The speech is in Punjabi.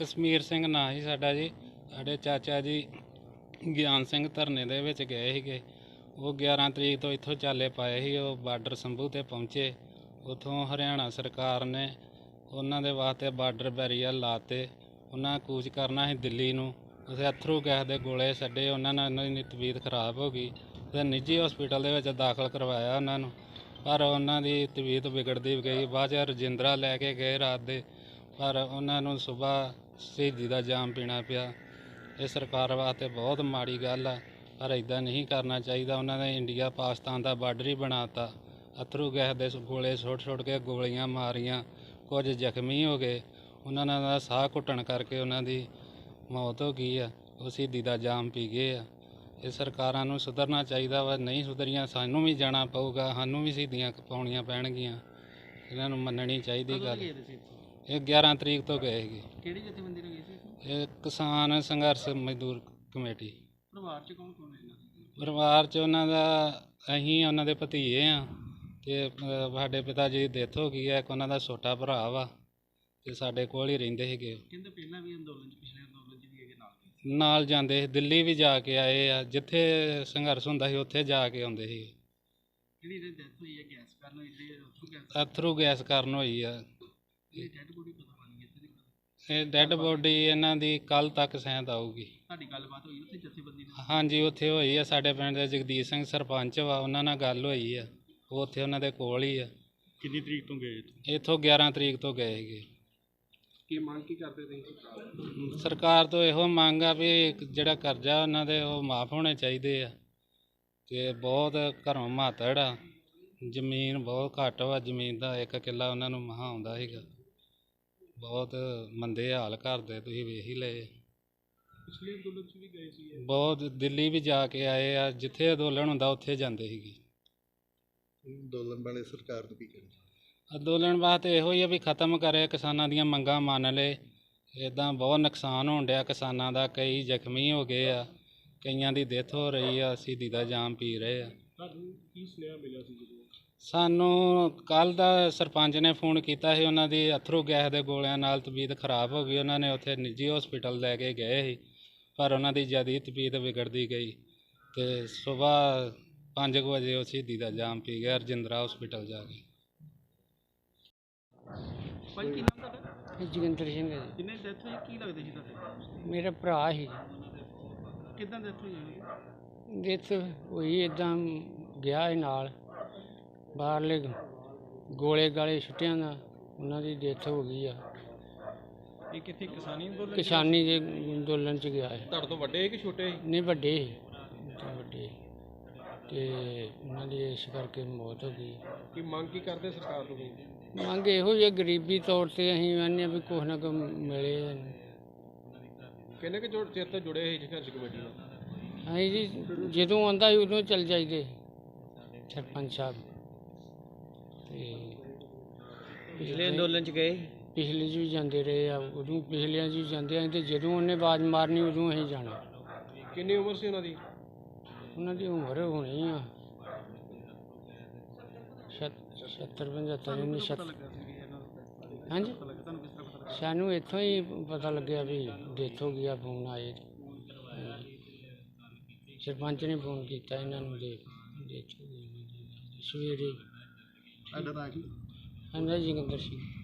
ਕਸ਼ਮੀਰ ਸਿੰਘ ਨਾਂ ਸੀ ਸਾਡਾ ਜੀ। ਸਾਡੇ ਚਾਚਾ ਜੀ ਗਿਆਨ ਸਿੰਘ ਧਰਨੇ ਦੇ ਵਿੱਚ ਗਏ ਸੀਗੇ। ਉਹ 11 ਤਰੀਕ ਤੋਂ ਇੱਥੋਂ ਚਾਲੇ ਪਾਏ ਸੀ, ਉਹ ਬਾਰਡਰ ਸੰਭੂ ਤੇ ਪਹੁੰਚੇ। ਉਥੋਂ ਹਰਿਆਣਾ ਸਰਕਾਰ ਨੇ ਉਹਨਾਂ ਦੇ ਵਾਸਤੇ ਬਾਰਡਰ ਬੈਰੀਅਰ ਲਾਤੇ। ਉਹਨਾਂ ਕੂਚ ਕਰਨਾ ਸੀ ਦਿੱਲੀ ਨੂੰ। ਉਸੇ ਅਥਰੂ ਗੈਸ ਦੇ ਗੋਲੇ ਛੱਡੇ, ਉਹਨਾਂ ਨਾਲ ਉਹਨਾਂ ਦੀ ਤਬੀਅਤ ਖਰਾਬ ਹੋ ਗਈ। ਤੇ ਨਿੱਜੀ ਹਸਪੀਟਲ ਦੇ ਵਿੱਚ ਦਾਖਲ ਕਰਵਾਇਆ ਉਹਨਾਂ ਨੂੰ। ਪਰ ਉਹਨਾਂ ਦੀ ਤਬੀਅਤ ਵਿਗੜਦੀ ਗਈ। ਬਾਅਦ ਚ ਰਜਿੰਦਰਾ ਲੈ ਕੇ ਗਏ ਰਾਤ ਦੇ ਪਰ ਉਹਨਾਂ ਨੂੰ ਸਵੇਰ ਸ਼ਹੀਦੀ ਦਾ ਜਾਮ ਪੀਣਾ ਪਿਆ। ਇਹ ਸਰਕਾਰ ਵਾਸਤੇ ਬਹੁਤ ਮਾੜੀ ਗੱਲ ਆ। ਪਰ ਇਦਾਂ ਨਹੀਂ ਕਰਨਾ ਚਾਹੀਦਾ। ਉਹਨਾਂ ਨੇ ਇੰਡੀਆ, ਪਾਕਿਸਤਾਨ ਦਾ ਬਾਰਡਰ ਹੀ ਬਣਾਤਾ। ਅਥਰੂ ਗੈਸ ਦੇ ਗੋਲੇ ਛੋਟ ਛੋਟ ਕੇ ਗੋਲੀਆਂ ਮਾਰੀਆਂ। ਕੁਝ ਜ਼ਖਮੀ ਹੋ ਗਏ। ਉਹਨਾਂ ਦਾ ਸਾਹ ਘੁੱਟਣ ਕਰਕੇ ਉਹਨਾਂ ਦੀ ਮੌਤ ਹੋ ਗਈ ਆ। ਉਹ ਸ਼ਹੀਦੀ ਦਾ ਜਾਮ ਪੀ ਗਏ ਆ। ਇਹ ਸਰਕਾਰਾਂ ਨੂੰ ਸੁਧਰਨਾ ਚਾਹੀਦਾ ਵਾ। ਨਹੀਂ ਸੁਧਰੀਆਂ ਸਾਨੂੰ ਵੀ ਜਾਣਾ ਪਊਗਾ। ਸਾਨੂੰ ਵੀ ਸ਼ਹੀਦੀਆਂ ਪਾਉਣੀਆਂ ਪੈਣਗੀਆਂ। ਇਹਨਾਂ ਨੂੰ ਮੰਨਣੀ ਚਾਹੀਦੀ ਗੱਲ। ਇਹ 11 ਤਰੀਕ ਤੋਂ ਗਏ ਸੀਗੇ। ਕਿਹੜੀ ਜਥੇਬੰਦੀ ਨਾਲ ਗਏ ਸੀ? ਇਹ ਕਿਸਾਨ ਸੰਘਰਸ਼ ਮਜ਼ਦੂਰ ਕਮੇਟੀ। ਪਰਿਵਾਰ ਚ ਕੌਣ ਕੌਣ ਹੈ ਇਹਨਾਂ ਦੇ? ਪਰਿਵਾਰ ਚ ਉਹਨਾਂ ਦਾ ਅਸੀਂ ਉਹਨਾਂ ਦੇ ਭਤੀਏ ਆ ਤੇ ਸਾਡੇ ਪਿਤਾ ਜੀ ਦੀ ਡੈਥ ਹੋ ਗਈ ਹੈ ਇੱਕ ਉਹਨਾਂ ਦਾ ਛੋਟਾ ਭਰਾ ਵਾ ਤੇ ਸਾਡੇ ਕੋਲ ਹੀ ਰਹਿੰਦੇ ਸੀਗੇ। ਕਹਿੰਦੇ ਪਹਿਲਾਂ ਵੀ ਅੰਦੋਲਨ ਚ ਪਿਛਲੇ ਅੰਦੋਲਨ ਚ ਵੀ ਇਹਦੇ ਨਾਲ ਗਏ ਨਾਲ ਜਾਂਦੇ ਸੀ ਦਿੱਲੀ ਵੀ ਜਾ ਕੇ ਆਏ ਆ ਜਿੱਥੇ ਸੰਘਰਸ਼ ਹੁੰਦਾ ਸੀ ਉੱਥੇ ਜਾ ਕੇ ਆਉਂਦੇ ਸੀ। ਜਿਹੜੀ ਇਹਦੀ ਡੈਥ ਹੋਈ ਹੈ ਗੈਸ ਕਾਰਨ ਹੋਈ ਉੱਥੋਂ ਗੈਸ ਅਥਰੂ ਗੈਸ ਕਾਰਨ ਹੋਈ ਆ। ਇਹ ਡੈਡ ਬੋਡੀ ਪਤਾ ਬਣੀ ਇੱਥੇ ਦੀ ਇਹ ਡੈੱਡ ਬੋਡੀ ਇਹਨਾਂ ਦੀ ਕੱਲ ਤੱਕ ਸੈਂਤ ਆਊਗੀ। ਸਾਡੀ ਗੱਲਬਾਤ ਹੋਈ ਉੱਥੇ ਜਥੇਬੰਦੀ ਨਾਲ? ਹਾਂਜੀ ਉੱਥੇ ਹੋਈ ਆ। ਸਾਡੇ ਪਿੰਡ ਦੇ ਜਗਦੀਸ਼ ਸਿੰਘ ਸਰਪੰਚ ਵਾ ਉਹਨਾਂ ਨਾਲ ਗੱਲ ਹੋਈ ਆ। ਉਹ ਉੱਥੇ ਉਹਨਾਂ ਦੇ ਕੋਲ ਹੀ ਆ। ਕਿੰਨੀ ਤਰੀਕ ਤੋਂ ਗਏ ਇੱਥੋਂ? 11 ਤਰੀਕ ਤੋਂ ਗਏ ਸੀਗੇ। ਕੀ ਮੰਗ ਕੀ ਕਰਦੇ ਤੁਸੀਂ? ਸਰਕਾਰ ਤੋਂ ਇਹੋ ਮੰਗ ਆ ਵੀ ਜਿਹੜਾ ਕਰਜ਼ਾ ਉਹਨਾਂ ਦੇ ਉਹ ਮਾਫ ਹੋਣੇ ਚਾਹੀਦੇ ਆ। ਤੇ ਬਹੁਤ ਘਰੋਂ ਮਾਤੜ ਆ। ਜ਼ਮੀਨ ਬਹੁਤ ਘੱਟ ਵਾ ਜ਼ਮੀਨ ਦਾ ਇੱਕ ਕਿੱਲਾ ਉਹਨਾਂ ਨੂੰ ਮਹਾ ਆਉਂਦਾ ਸੀਗਾ। ਬਹੁਤ ਮੰਦੇ ਹਾਲ ਕਰਦੇ ਤੁਸੀਂ ਵੇਖ ਹੀ ਲਏ। ਪਿਛਲੇ ਅੰਦੋਲਨ ਚ ਵੀ ਗਏ ਸੀ ਬਹੁਤ ਦਿੱਲੀ ਵੀ ਜਾ ਕੇ ਆਏ ਆ ਜਿੱਥੇ ਅੰਦੋਲਨ ਹੁੰਦਾ ਉੱਥੇ ਜਾਂਦੇ ਸੀਗੇ। ਅੰਦੋਲਨ ਵਾਲੇ ਸਰਕਾਰ ਨੂੰ ਕੀ ਕਹਿਣਾ ਅੰਦੋਲਨ ਵਾਸਤੇ ਇਹੋ ਹੀ ਆ ਵੀ ਖਤਮ ਕਰੇ ਕਿਸਾਨਾਂ ਦੀਆਂ ਮੰਗਾਂ ਮੰਨ ਲਏ ਇਦਾਂ ਬਹੁਤ ਨੁਕਸਾਨ ਹੋਣ ਡਿਆ ਕਿਸਾਨਾਂ ਦਾ ਕਈ ਜ਼ਖਮੀ ਹੋ ਗਏ ਆ ਕਈਆਂ ਦੀ ਡੈਥ ਹੋ ਰਹੀ ਆ ਸ਼ਹੀਦੀ ਦਾ ਜਾਮ ਪੀ ਰਹੇ ਆ। ਤੁਹਾਨੂੰ ਕੀ ਸੁਨੇਹਾ ਮਿਲਿਆ ਸੀ ਜਦੋਂ ਸਾਨੂੰ ਕੱਲ ਦਾ ਸਰਪੰਚ ਨੇ ਫੋਨ ਕੀਤਾ ਸੀ ਉਹਨਾਂ ਦੀ ਅਥਰੂ ਗੈਸ ਦੇ ਗੋਲਿਆਂ ਨਾਲ ਤਬੀਅਤ ਖਰਾਬ ਹੋ ਗਈ। ਉਹਨਾਂ ਨੇ ਉੱਥੇ ਨਿੱਜੀ ਹਸਪੀਟਲ ਲੈ ਕੇ ਗਏ ਸੀ ਪਰ ਉਹਨਾਂ ਦੀ ਜ਼ਿਆਦਾ ਤਬੀਅਤ ਵਿਗੜਦੀ ਗਈ ਤੇ ਸਵੇਰ 5 ਵਜੇ ਉਹ ਸ਼ਹੀਦੀ ਦਾ ਜਾਮ ਪੀ ਗਿਆ ਰਜਿੰਦਰਾ ਹਸਪੀਟਲ ਜਾ ਕੇ। ਭਾਈ ਕੀ ਨਾਮ ਤੁਹਾਡਾ? ਜੋਗਿੰਦਰ ਸਿੰਘ ਹੈ ਜੀ। ਕਿੰਨੇ ਡੈਥ ਹੋਈ ਕੀ ਲੱਗਦੇ ਸੀ ਤੁਹਾਡੇ? ਮੇਰਾ ਭਰਾ ਸੀ। ਕਿਦਾਂ ਡੈਥ ਹੋਈ ਹੈ ਡੈਥ ਹੋਈ ਇਦਾਂ ਗਿਆ ਸੀ ਨਾਲ। ਬਾਹਰਲੇ ਗੋਲੇ ਗਾਲੇ ਛੁੱਟਿਆਂ ਦਾ ਉਹਨਾਂ ਦੀ ਡੈਥ ਹੋ ਗਈ ਆ। ਇਹ ਕਿੱਥੇ ਕਿਸਾਨੀ ਅੰਦੋਲਨ ਕਿਸਾਨੀ ਦੇ ਅੰਦੋਲਨ ਚ ਗਿਆ ਹੈ ਤੁਹਾਡੇ ਤੋਂ ਵੱਡੇ ਕਿ ਛੋਟੇ ਨਹੀਂ ਵੱਡੇ ਸੀ, ਵੱਡੇ ਤੇ ਉਹਨਾਂ ਦੀ ਇਸ ਕਰਕੇ ਮੌਤ ਹੋ ਗਈ। ਕੀ ਮੰਗ ਕੀ ਕਰਦੇ ਸਰਕਾਰ ਤੋਂ? ਮੰਗ ਇਹੋ ਜਿਹੀ ਗਰੀਬੀ ਤੌਰ ਤੇ ਅਸੀਂ ਆਨੇ ਵੀ ਕੁਛ ਨਾ ਕੁਛ ਮਿਲੇ। ਕਿੰਨੇ ਕਿ ਜੋੜ ਚਿਰ ਤੋਂ ਜੁੜੇ ਸੀ ਸੰਘਰਸ਼ ਕਮੇਟੀ ਨਾਲ? ਅਸੀਂ ਜੀ ਜਦੋਂ ਆਉਂਦਾ ਸੀ ਉਦੋਂ ਚੱਲ ਜਾਈਦੇ। ਸਰਪੰਚ ਸਾਹਿਬ। ਤੇ ਪਿਛਲੇ ਅੰਦੋਲਨ ਚ ਗਏ? ਪਿਛਲੇ 'ਚ ਵੀ ਜਾਂਦੇ ਰਹੇ ਆ ਉਦੋਂ ਪਿਛਲਿਆਂ 'ਚ ਵੀ ਜਾਂਦੇ ਆ ਤੇ ਜਦੋਂ ਉਹਨੇ ਆਵਾਜ਼ ਮਾਰਨੀ ਉਦੋਂ ਅਸੀਂ ਜਾਣਾ। ਕਿੰਨੀ ਉਮਰ ਸੀ ਉਹਨਾਂ ਦੀ? ਉਹਨਾਂ ਦੀ ਉਮਰ ਹੋਣੀ ਆ। 70 75 ਨਹੀਂ 70 ਹਾਂਜੀ? ਸਾਨੂੰ ਇੱਥੋਂ ਹੀ ਪਤਾ ਲੱਗਿਆ ਵੀ ਡੈਥ ਹੋ ਗਿਆ ਫੋਨ ਆਏ। ਸਰਪੰਚ ਨੇ ਫੋਨ ਕੀਤਾ ਇਹਨਾਂ ਨੂੰ ਦੇ ਡੈਥ ਹੋ ਗਈ। ਸਵੇਰੇ ਸਾਡਾ ਨਾਂ ਕੀ ਹਾਂਜੀ ਜੋਗਿੰਦਰ ਸਿੰਘ।